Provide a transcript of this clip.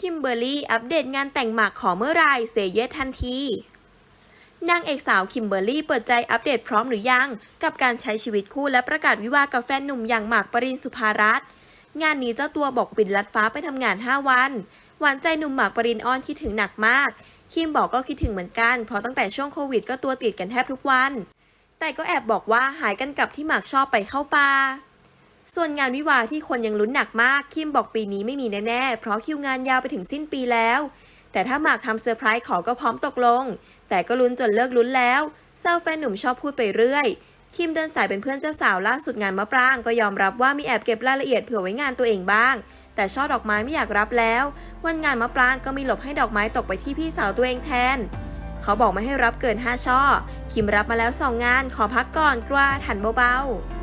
คิมเบอร์รี่อัปเดตงานแต่งหมากขอเมื่อไรเซเยสทันที นางเอกสาวคิมเบอร์รี่เปิดใจอัปเดตพร้อมหรือยัง กับการใช้ชีวิตคู่และประกาศวิวากับแฟนหนุ่มอย่างหมากปรินสุภารัตน์งานนี้เจ้าตัวบอกบินลัดฟ้าไปทำงาน 5 วัน หวานใจหนุ่มหมากปรินอ้อนคิดถึงหนักมาก คิมบอกก็คิดถึงเหมือนกัน เพราะตั้งแต่ช่วงโควิดก็ตัวติดกันแทบทุกวัน แต่ก็แอบบอกว่าหายกันกับที่หมากชอบไปเข้าป่า ส่วนงานวิวาที่คนยังลุ้นหนักมาก คิมบอกปีนี้ไม่มีแน่ๆ เพราะคิวงานยาวไปถึงสิ้นปีแล้ว แต่ถ้าหมากทำเซอร์ไพรส์ขอก็พร้อมตกลง แต่ก็ลุ้นจนเลิกลุ้นแล้วเซลแฟนหนุ่มชอบพูดไปเรื่อย คิมเดินสายเป็นเพื่อนเจ้าสาวล่าสุดงานมะปราง ก็ยอมรับว่ามีแอบเก็บรายละเอียดเผื่อไว้งานตัวเองบ้าง แต่ช่อดอกไม้ไม่อยากรับแล้ว วันงานมะปรางก็มีหลบให้ดอกไม้ตกไปที่พี่สาวตัวเองแทนเขาบอกไม่ให้รับเกิน 5 ช่อ คิมรับมาแล้ว 2 งาน ขอพักก่อนกลัวทันเบาๆ